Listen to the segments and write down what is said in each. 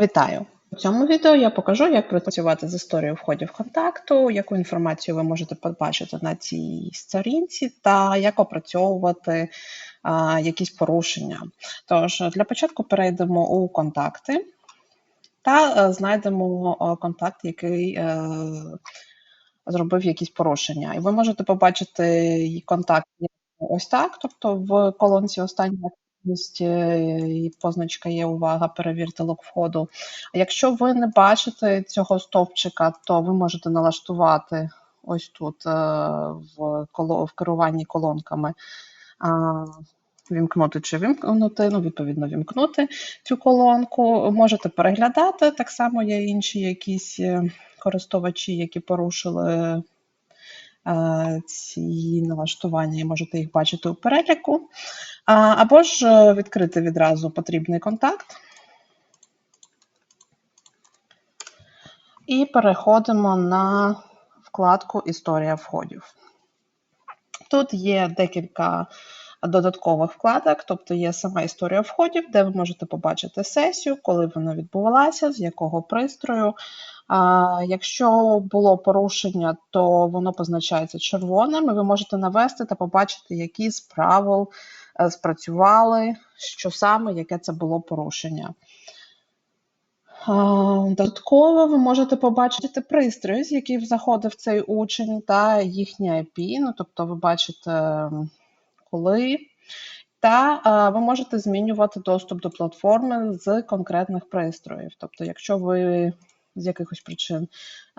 Вітаю! У цьому відео я покажу, як працювати з історією входів контакту, яку інформацію ви можете побачити на цій сторінці, та як опрацьовувати а, якісь порушення. Тож, для початку перейдемо у контакти та е, знайдемо е, контакт, який е, зробив якісь порушення. І ви можете побачити контакт ось так, тобто в колонці останньої активності і позначка є увага, перевірте лог входу. А якщо ви не бачите цього стовпчика, то ви можете налаштувати ось тут е, в, коло, в керуванні колонками. Вімкнути чи вімкнути, ну, відповідно, вімкнути цю колонку. Можете переглядати. Так само є інші якісь е, користувачі, які порушили е, ці налаштування, і можете їх бачити у переліку. Або ж е, відкрити відразу потрібний контакт. І переходимо на вкладку Історія входів. Тут є декілька додаткових вкладок, тобто є сама історія входів, де ви можете побачити сесію, коли вона відбувалася, з якого пристрою. Якщо було порушення, то воно позначається червоним, і ви можете навести та побачити, які з правил е, спрацювали, що саме, яке це було порушення. Додатково ви можете побачити пристрої, з яких заходив цей учень, та їхнє IP, ну тобто ви бачите, коли. Та ви можете змінювати доступ до платформи з конкретних пристроїв. Тобто, якщо ви з якихось причин,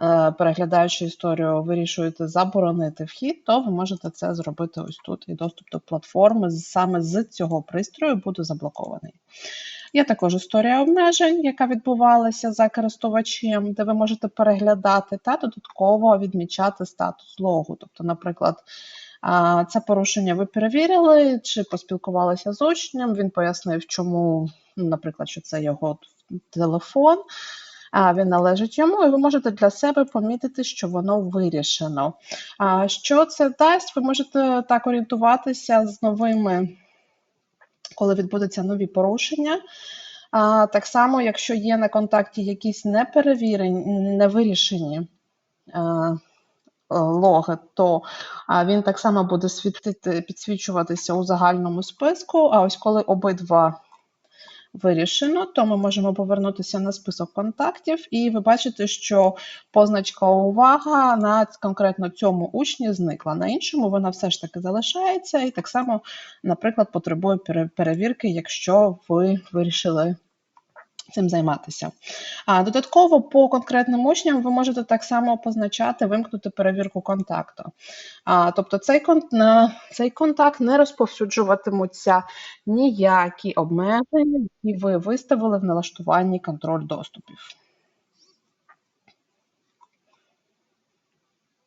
е, переглядаючи історію, вирішуєте заборонити вхід, то ви можете це зробити ось тут. І доступ до платформи саме з цього пристрою буде заблокований. Є також історія обмежень, яка відбувалася за користувачем, де ви можете переглядати та додатково відмічати статус логу. Тобто, наприклад, це порушення ви перевірили, чи поспілкувалися з учнем, він пояснив, чому, ну, наприклад, що це його телефон, він належить йому, і ви можете для себе помітити, що воно вирішено. Що це дасть? Ви можете так орієнтуватися з новими, коли відбудуться нові порушення. А, Так само, якщо є на контакті якісь неперевірені, невирішені а, логи, то він так само буде світити, підсвічуватися у загальному списку. А ось коли обидва вирішено, то ми можемо повернутися на список контактів, і ви бачите, що позначка увага на конкретно цьому учні зникла. На іншому вона все ж таки залишається, і так само, наприклад, потребує перевірки, якщо ви вирішили цим займатися. А додатково по конкретним учням ви можете так само позначати, вимкнути перевірку контакту. А, Тобто цей цей контакт не розповсюджуватимуться ніякі обмеження, які ви виставили в налаштуванні контроль доступів.